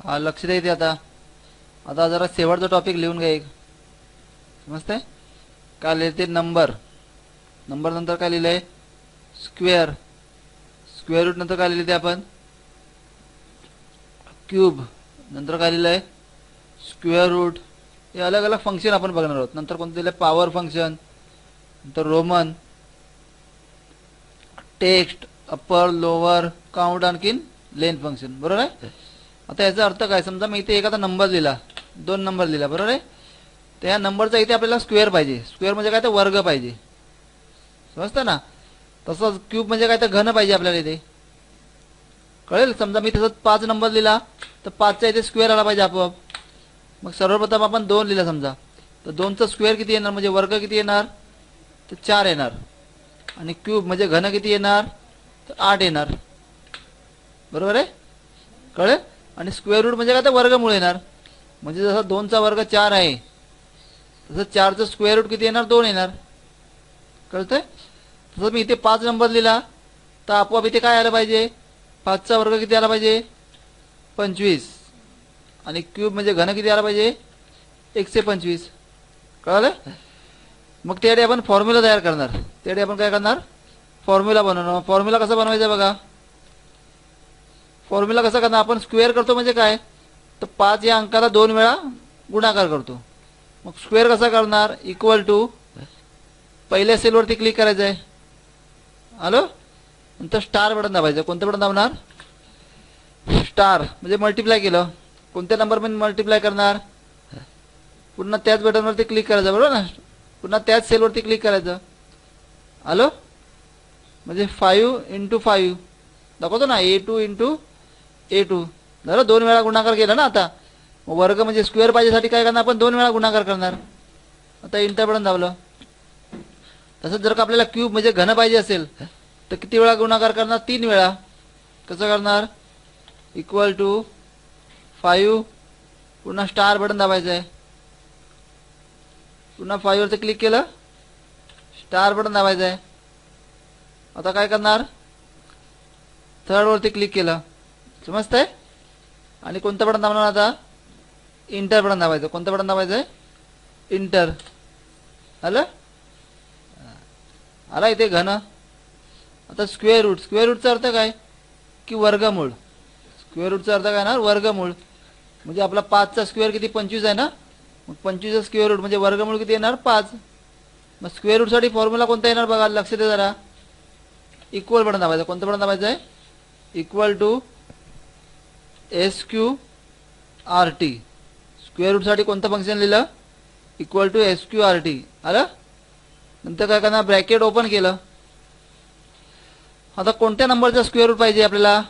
हा लक्ष द्या इथे आता. आता जरा शेवटचा टॉपिक लिहून घ्या एक. समजतंय? काय लिहिले ते नंबर नंबर नंतर काय लिहिलंय? स्क्वेअर स्क्वेअर रूट नंतर काय लिहिले ते आपण? क्यूब नंतर काय लिहिलंय? स्क्वेअर रूट हे अलग अलग फंक्शन आपण बघणार आहोत. नंतर कोणतं दिलं पॉवर फंक्शन नंतर roman text upper lower count आणखीन लेंथ फंक्शन बरोबर आहे? आता याचा अर्थ काय? समजा मी इथे एखादा नंबर लिहिला दोन नंबर लिहिला बरोबर आहे? तर या नंबरचा इथे आपल्याला स्क्वेअर पाहिजे. स्क्वेअर म्हणजे काय? तर वर्ग पाहिजे. समजतं ना? तसंच क्यूब म्हणजे काय? तर घन पाहिजे आपल्याला इथे. कळेल? समजा मी तसंच पाच नंबर लिहिला तर पाचच्या इथे स्क्वेअर आला पाहिजे आपोआप. मग सर्वप्रथम आपण दोन लिहिला समजा. तर दोनचं स्क्वेअर किती येणार? म्हणजे वर्ग किती येणार? तर चार येणार. आणि क्यूब म्हणजे घन किती येणार? तर आठ येणार. बरोबर आहे? कळेल? आणि स्क्वेअर रूट म्हणजे काय? तर वर्गमूळ येणार. म्हणजे जसा दोनचा वर्ग चार आहे तसं चारचं स्क्वेअर रूट किती येणार? दोन येणार. कळतंय? तसं मी इथे पाच नंबर लिहिला तर आपोआप इथे काय आलं पाहिजे? पाचचा वर्ग किती आला पाहिजे? पंचवीस. आणि क्यूब म्हणजे घन किती आला पाहिजे? एकशे पंचवीस. कळलं? मग त्यासाठी आपण फॉर्म्युला तयार करणार. त्यासाठी आपण काय करणार? फॉर्म्युला बनवणार. फॉर्म्युला कसा बनवायचा बघा. फॉर्म्युला कसा करणार? आपण स्क्वेअर करतो म्हणजे काय? तर पाच या अंकाला दोन वेळा गुणाकार करतो. मग स्क्वेअर कसा करणार? इक्वल टू पहिल्या सेलवरती क्लिक करायचं आहे. आलो नंतर स्टार बटन दाबायचं. कोणतं बटन दाबणार? स्टार म्हणजे मल्टिप्लाय केलं. कोणत्या नंबर पण मल्टिप्लाय करणार? पुन्हा त्याच बटनवरती क्लिक करायचं. बरोबर ना? पुन्हा त्याच सेलवरती क्लिक करायचं. आलो म्हणजे फाईव्ह इंटू फाईव्ह दाखवतो ना? A two into A two बरं दोन वेळा गुणाकार केला ना आता. वर्ग म्हणजे स्क्वेअर पाहिजेसाठी काय करणार आपण? दोन वेळा गुणाकार करणार. आता इंटरपर्यंत धावलं. तसंच जर का आपल्याला क्यूब म्हणजे घन पाहिजे असेल तर किती वेळा गुणाकार करणार? तीन वेळा. कसं करणार? इक्वल टू फाईव्ह पुन्हा स्टार बटन दाबायचं आहे पुन्हा फाईव्हवरचं क्लिक केलं स्टार बटन दाबायचं आहे आता काय करणार? थर्डवरती क्लिक केलं. समजतंय आणि कोणतं बटन दाबणार आता? इंटर बटन दाबायचं. कोणतं बटन दाबायचं आहे इंटर आलं? आला इथे घन. आता स्क्वेअर रूट स्क्वेअर रूटचा अर्थ काय? की वर्गमूळ. स्क्वेअर रूटचा अर्थ काय ना? वर्गमूळ. म्हणजे आपला पाचचा स्क्वेअर किती? पंचवीस आहे ना? मग पंचवीसचा स्क्वेअर रूट म्हणजे वर्गमूळ किती येणार? पाच. मग स्क्वेअर रूटसाठी फॉर्म्युला कोणता येणार बघा? लक्ष दे जरा. इक्वल बटन दाबायचं. कोणतं बटन दाबायचं आहे equal to S Q R T square रूटसाठी कोणतं फंक्शन लिहिलं? Equal to S Q R T आलं? नंतर काय करणार? ब्रॅकेट ओपन केलं. आता कोणत्या नंबरचा स्क्वेअर रूट पाहिजे आपल्याला?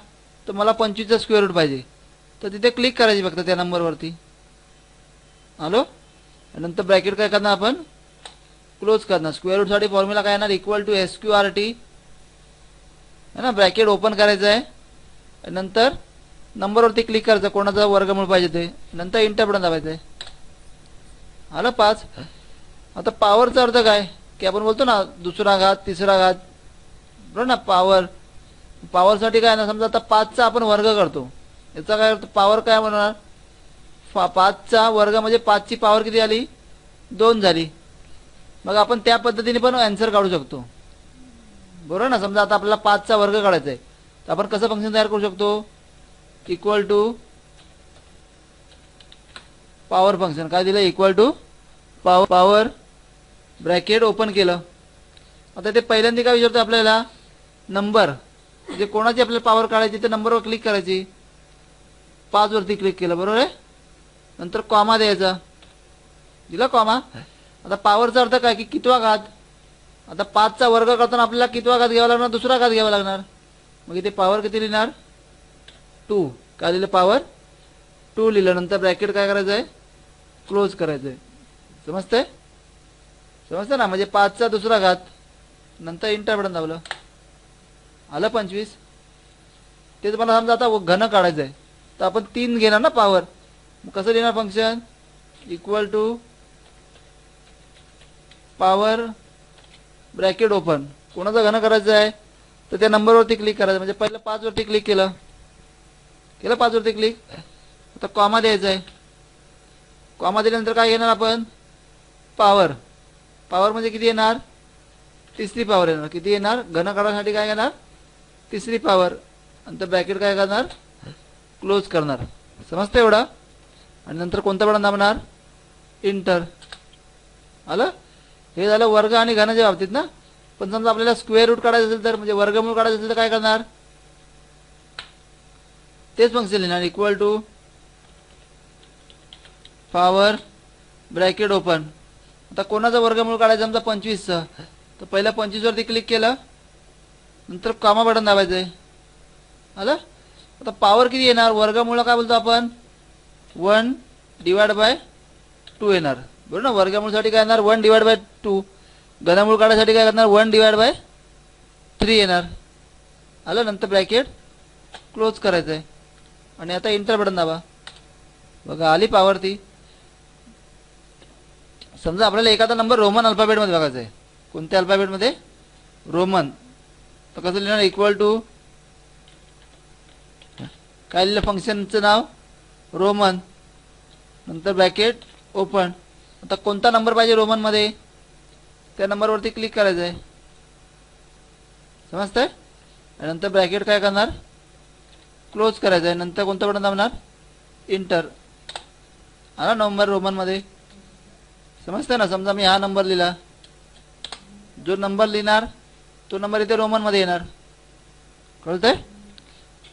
तर मला पंचवीसचा स्क्वेअर रूट पाहिजे. तर तिथे क्लिक करायची फक्त त्या नंबरवरती हॅलो नंतर ब्रॅकेट काय करणार आपण? क्लोज करणार. स्क्वेअर रूटसाठी फॉर्म्युला काय येणार? Equal to S Q R T है ना? ब्रॅकेट ओपन करायचं आहे. नंतर नंबरवरती क्लिक करायचं कोणाचा वर्गमूळ पाहिजे ते. नंतर इंटर बटन दाबायचं आलं पाच. आता पॉवरचा अर्थ काय? की आपण बोलतो ना दुसरा घात तिसरा घात. बरोबर ना पॉवर पॉवरसाठी काय ना समजा आता पाचचा आपण वर्ग करतो. याचा काय अर्थ? पॉवर काय म्हणणार फा पाचचा वर्ग म्हणजे पाचची पॉवर किती आली? दोन झाली. मग आपण त्या पद्धतीने पण आन्सर काढू शकतो. बरोबर ना समजा आता आपल्याला पाचचा वर्ग काढायचा आहे तर आपण कसं फंक्शन तयार करू शकतो? इक्वल टू पॉवर फंक्शन काय दिलं? Equal to power power bracket open केलं. आता ते पहिल्यांदा काय विचारतो आपल्याला? नंबर म्हणजे कोणाची आपल्याला पॉवर काढायची? ते नंबरवर क्लिक करायची. पाचवरती क्लिक केलं. बरोबर आहे? नंतर कॉमा द्यायचा. दिला कॉमा आता पॉवरचा अर्थ काय? की कितवा घात? आता पाचचा वर्ग करताना आपल्याला कितवा घात घ्यावा लागणार? दुसरा घात घ्यावा लागणार. मग इथे पॉवर किती लिहिणार? टू. काय लिहिलं पॉवर टू लिहिलं नंतर ब्रॅकेट काय करायचं आहे? क्लोज करायचं आहे. समजतंय? समजतं ना? म्हणजे पाचचा दुसरा घात. नंतर इंटर बटन दाबलं. आलं पंचवीस. तेच मला समजा आता घन काढायचं आहे. तर आपण तीन घेणार ना पॉवर मग कसं लिहिणार function equal to power bracket open कोणाचं घन करायचं आहे? तर त्या नंबरवरती क्लिक करायचं. म्हणजे पहिलं पाचवरती क्लिक केलं. केलं पाचवरती क्लिक आता कॉमा द्यायचा आहे कॉमा दिल्यानंतर काय घेणार आपण? पॉवर पॉवर म्हणजे किती येणार? तिसरी पॉवर येणार. किती येणार? घन काढण्यासाठी काय घेणार? तिसरी पॉवर नंतर ब्रॅकेट काय करणार? क्लोज करणार. समजतं एवढं? आणि नंतर कोणता बटन दाबणार इंटर आलं? हे झालं वर्ग आणि घनाच्या बाबतीत ना? पण समजा आपल्याला स्क्वेअर रूट काढायचं असेल तर म्हणजे वर्गमूळ काढायचं असेल तर काय करणार? तेच फंक्शन लिहिणार equal to power bracket open आता कोणाचा वर्गमूळ काढायचा? आमचा पंचवीसचं. तर पहिल्या पंचवीसवरती क्लिक केलं. नंतर कामा बटन दाबायचं आहे आलं? आता पॉवर किती येणार? वर्गमूळ काय बोलतो आपण? वन डिवाइड बाय टू येणार. बरोबर ना? वर्गमूळसाठी काय येणार? वन डिवाइड बाय टू घनामूळ काढायसाठी काय करणार? वन डिवाइड बाय थ्री येणार. आलं? नंतर ब्रॅकेट क्लोज करायचं आहे आणि आता इंटर बटन दाबा. बघा आली पावरती समजा आपल्याला एखादा नंबर रोमन अल्फाबेटमध्ये बघायचा आहे कोणत्या अल्फाबेटमध्ये रोमन तर कसं लिहिणार? इक्वल टू काय लिहिलं फंक्शनचं नाव? रोमन नंतर ब्रॅकेट ओपन आता कोणता नंबर पाहिजे रोमनमध्ये त्या नंबरवरती क्लिक करायचं आहे समजतंय? नंतर ब्रॅकेट काय करणार? क्लोज करायचं आहे. नंतर कोणतं बटन दाबणार इंटर आला नंबर रोमनमध्ये समजतं ना? समजा मी हा नंबर लिहिला. जो नंबर लिहिणार तो नंबर इथे रोमनमध्ये येणार. कळतंय?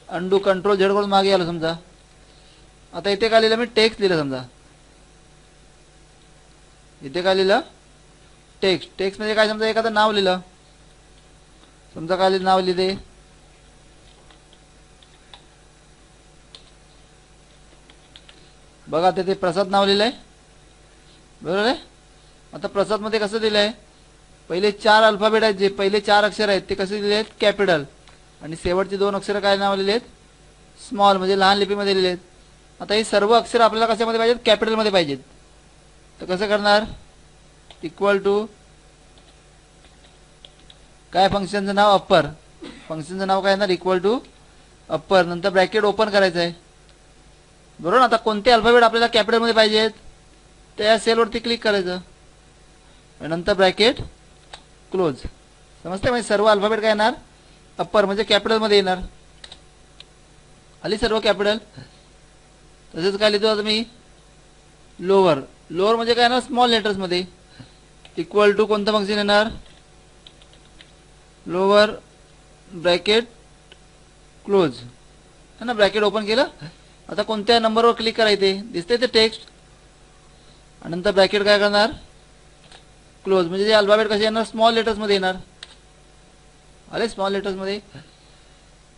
अंडू कंट्रोल झेड करून मागे आलो समजा. आता इथे काय लिहिलं? मी टेक्स्ट लिहिलं समजा. इथे काय लिहिलं? टेक्स्ट टेक्स्ट म्हणजे काय? समजा एखादं नाव लिहिलं. समजा काय लिहिलं? नाव लिहिले बघा ते प्रसाद नाव लिहिलंय. बरोबर आहे? आता प्रसादमध्ये कसं दिलं आहे पहिले चार अल्फाबेट आहेत जे पहिले चार अक्षर आहेत ते कसे दिले आहेत? कॅपिटल. आणि शेवटचे दोन अक्षर काय नाव लिहिले आहेत स्मॉल म्हणजे लहान लिपीमध्ये लिहिले आहेत आता हे सर्व अक्षर आपल्याला कशामध्ये पाहिजेत? कॅपिटलमध्ये पाहिजेत. तर कसं करणार? इक्वल टू काय फंक्शनचं नाव? अप्पर फंक्शनचं नाव काय येणार? इक्वल टू अप्पर नंतर ब्रॅकेट ओपन करायचं आहे. बरोबर ना आता कोणते अल्फाबेट आपल्याला कॅपिटलमध्ये पाहिजेत? त्या सेलवरती क्लिक करायचं. नंतर ब्रॅकेट क्लोज. समजते म्हणजे सर्व अल्फाबेट काय येणार? अप्पर म्हणजे कॅपिटलमध्ये येणार. आली सर्व कॅपिटल. तसेच काय लिहितो आता मी? लोअर. लोअर म्हणजे काय येणार? स्मॉल लेटर्समध्ये. इक्वल टू कोणतं फंक्शन येणार? Lower bracket close. है ना? ब्रॅकेट ओपन केलं? आता कोणत्या नंबरवर क्लिक करायचे दिसते ते टेक्स्ट आणि नंतर ब्रॅकेट काय करणार? क्लोज म्हणजे जे अल्फाबेट कसे येणार? स्मॉल लेटर्समध्ये येणार. आले स्मॉल लेटर्समध्ये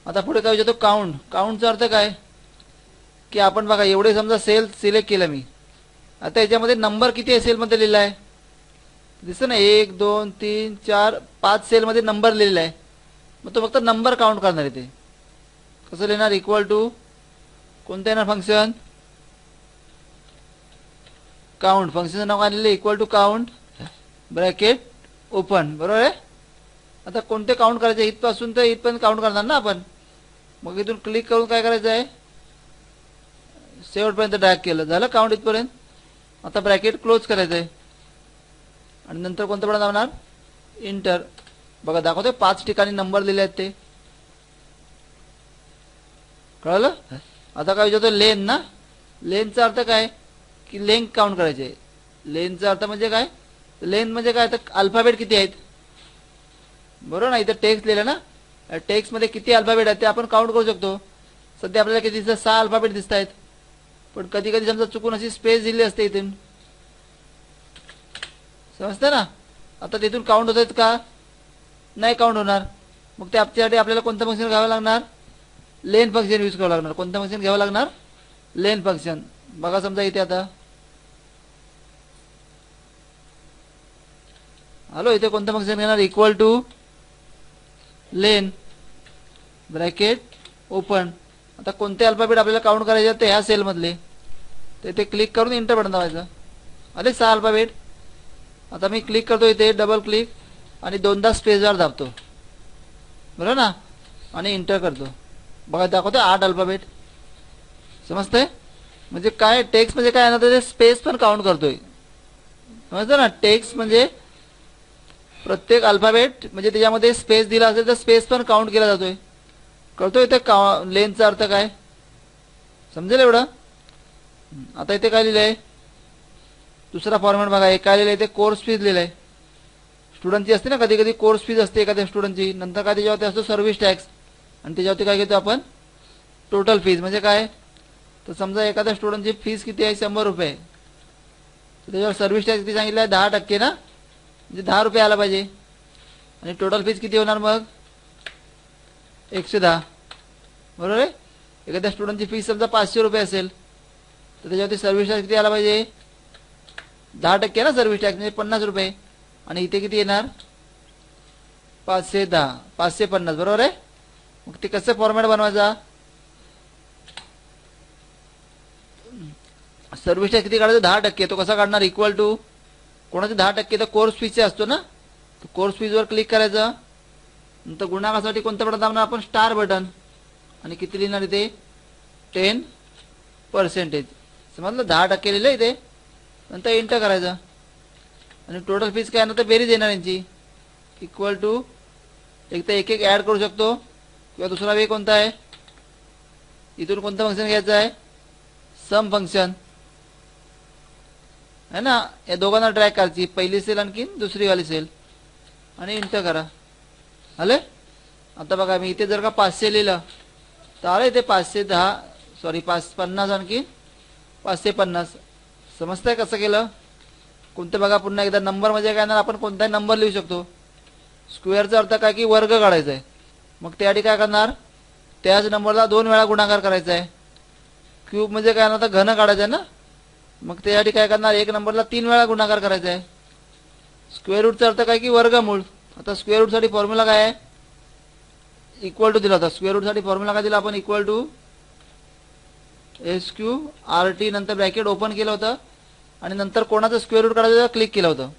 आता पुढे काय विचारतो? काउंट काउंटचा अर्थ काय? की आपण बघा एवढे समजा सेल सिलेक्ट केलं मी. आता याच्यामध्ये नंबर किती आहे सेलमध्ये लिहिला आहे? दिसतं ना एक दोन तीन चार पाच सेलमध्ये नंबर लिहिलेला आहे. मग तो फक्त नंबर काउंट करणार आहे ते. कसं लिहिणार? इक्वल टू कोणतं येणार फंक्शन काउंट फंक्शनचं नाव काय लिहिलं equal to count bracket open बरोबर आहे? आता कोणते काउंट करायचे? इथपासून तर इथपर्यंत काउंट करणार ना आपण. मग इथून क्लिक करून काय करायचं आहे? शेवटपर्यंत ड्रॅग केलं. झालं काउंट इथपर्यंत? आता ब्रॅकेट क्लोज करायचं आहे. आणि नंतर कोणतं पण जाणार इंटर बघा दाखवतोय. पाच ठिकाणी नंबर दिले आहेत ते. कळलं? आता काय विचारतो लेन ना? लेनचा अर्थ काय? की लेंथ काउंट करायचे. लेनचा अर्थ म्हणजे काय? लेन म्हणजे काय? तर अल्फाबेट किती आहेत? बरोबर ना? इथं टेक्स्ट लिहिलं ना? टेक्स्टमध्ये किती अल्फाबेट आहेत ते आपण काउंट करू शकतो. सध्या आपल्याला किती सहा अल्फाबेट दिसत आहेत. पण कधी कधी समजा चुकून अशी स्पेस दिली असते इथून. समजतं ना? आता तिथून काउंट होत आहेत का? नाही काउंट होणार. मग ते आपल्यासाठी आपल्याला कोणतं फंक्शन घ्यावं लागणार? लेन फंक्शन यूज करावं लागणार. कोणतं फंक्शन घ्यावं लागणार? लेन फंक्शन बघा समजा इथे आता. हॅलो इथे कोणतं फंक्शन घेणार? Equal to len. Bracket. Open. आता कोणते अल्फाबेट आपल्याला काउंट करायचे ते ह्या सेलमधले ते ते क्लिक करून इंटर बटन दाबायचं. सहा अल्फाबेट. आता मी क्लिक करतो इथे डबल क्लिक आणि दोनदा स्पेसवर दाबतो. बरोबर ना? आणि इंटर करतो. बघा दाखवतो आठ अल्फाबेट. समजतंय? म्हणजे काय टेक्स्ट म्हणजे काय ना ते स्पेस पण काउंट करतोय. समजतं ना? टेक्स्ट म्हणजे प्रत्येक अल्फाबेट म्हणजे त्याच्यामध्ये स्पेस दिला असेल तर स्पेस पण काउंट केला जातोय. कळतोय इथे का लेनचा अर्थ काय? समजेल एवढं? आता इथे काय लिहिलंय? दुसरा फॉर्मॅट बघा एक काय लिहिलंय? इथे कोर्स फीज लिहिलंय. स्टुडंटची असते ना कधी कधी कोर्स फीज असते एखाद्या स्टुडंटची नंतर काय त्याच्यावरती असतो? सर्व्हिस टॅक्स आणि त्याच्यावरती काय घेतो आपण? टोटल फीज म्हणजे काय? तर समजा एखाद्या स्टुडंटची फीज किती आहे? शंभर रुपये. तर त्याच्यावर सर्व्हिस टॅक्स किती सांगितलं आहे? दहा टक्के ना? म्हणजे दहा रुपये आला पाहिजे. आणि टोटल फीज किती होणार मग? एकशे दहा. बरोबर आहे? एखाद्या स्टुडंटची फीज समजा पाचशे रुपये असेल. तर त्याच्यावरती सर्व्हिस टॅक्स किती आला पाहिजे? दहा टक्के ना सर्व्हिस टॅक्स म्हणजे पन्नास रुपये. आणि इथे किती येणार? पाचशे दहा. पाचशे पन्नास. बरोबर आहे? मग ते कसं फॉर्मॅट बनवायचा? सर्व्हिस टॅक्स किती काढायचं? दहा टक्के. तो कसा काढणार? इक्वल टू कोणाचे दहा टक्के? तर कोर्स फीजचे असतो ना? कोर्स फीजवर क्लिक करायचं. नंतर गुणाकासाठी कोणतं बटन दाबणार आपण स्टार बटन आणि किती लिहिणार इथे? टेन पर्सेंटेज समजलं? दहा टक्के लिहिलं इथे. नंतर एंटर करायचं. आणि टोटल फीज काय? ना तर बेरीज येणार यांची. इक्वल टू एक तर एक एक ॲड करू शकतो. किंवा दुसरा वे कोणता आहे? इथून कोणतं फंक्शन घ्यायचं आहे? सम फंक्शन है ना? या दोघांना ट्रॅक करायची. पहिली सेल आणखी दुसरी वाली सेल आणि इंटर करा. आले? आता बघा मी इथे जर का पाचशे लिहिलं तर आलं इथे पाचशे दहा सॉरी पाच पन्नास आणखी पाचशे पन्नास. समजतंय कसं केलं? कोणतं बघा पुन्हा एकदा नंबर म्हणजे काय ना आपण कोणताही नंबर लिहू शकतो. स्क्वेअरचा अर्थ काय? की वर्ग काढायचा आहे. मग त्यासाठी काय करणार? त्याच नंबरला दोन वेळा गुणाकार करायचा आहे. क्यूब म्हणजे काय? आता घन काढायचं आहे ना? मग त्यासाठी काय करणार? एक नंबरला तीन वेळा गुणाकार करायचा आहे. स्क्वेअर रूटचा अर्थ काय? की वर्गमूळ. आता स्क्वेअर रूटसाठी फॉर्म्युला काय आहे? इक्वल टू दिला होता. स्क्वेअर रूटसाठी फॉर्म्युला काय दिला? आपण equal to S Q R T नंतर ब्रॅकेट ओपन केलं होतं. आणि नंतर कोणाचं स्क्वेअर रूट काढायचं क्लिक केलं होतं.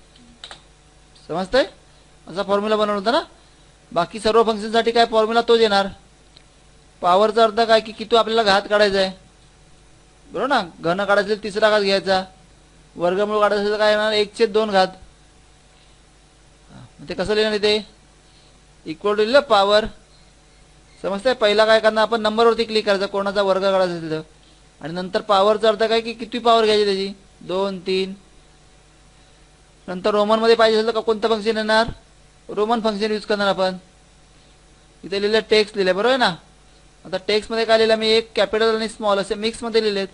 समजतंय? असा फॉर्म्युला बनवला होता ना? बाकी सर्व फंक्शनसाठी काय फॉर्म्युला तोच येणार? पॉवरचा अर्थ काय की किती आपल्याला घात काढायचा आहे? बरोबर ना? घन काढायचं असेल तिसरा घात घ्यायचा. वर्गमूळ काढायचं असेल तर काय येणार एकशे दोन घात. ते कसं लिहिणार इथे? इक्वल टू लिहिलं पॉवर समजतंय? पहिला काय करणार? आपण नंबरवरती क्लिक करायचं. कोणाचा वर्ग काढायचा असेल तर. आणि नंतर पॉवरचा अर्थ काय की किती पॉवर घ्यायची त्याची? दोन तीन. नंतर रोमनमध्ये पाहिजे असेल तर का कोणतं फंक्शन येणार? रोमन फंक्शन यूज करणार आपण. इथे लिहिलं टेक्स्ट लिहिले बरोबर आहे ना? आता टेक्स्टमध्ये काय लिहिलं मी एक कॅपिटल आणि स्मॉल असे मिक्समध्ये लिहिलेत.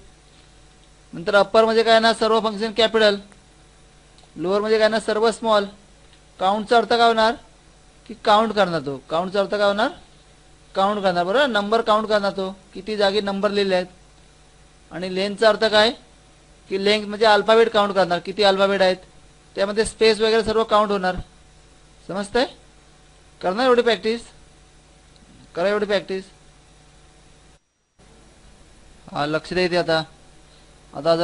नंतर अप्परमध्ये काय ना सर्व फंक्शन कॅपिटल लोअरमध्ये काय ना सर्व स्मॉल काउंटचा अर्थ काय होणार? की काउंट करणार तो. काउंटचा अर्थ काय होणार? काउंट करणार. बरोबर नंबर काउंट करणार तो. किती जागी नंबर लिहिले आहेत आणि लेंथचा अर्थ काय? की लेंथ म्हणजे अल्फाबेट काउंट करणार. किती अल्फाबेट आहेत? त्यामध्ये स्पेस वगैरे सर्व काउंट होणार. समजतंय? करणार एवढी प्रॅक्टिस करा एवढी प्रॅक्टिस हा लक्ष द्या आता. आता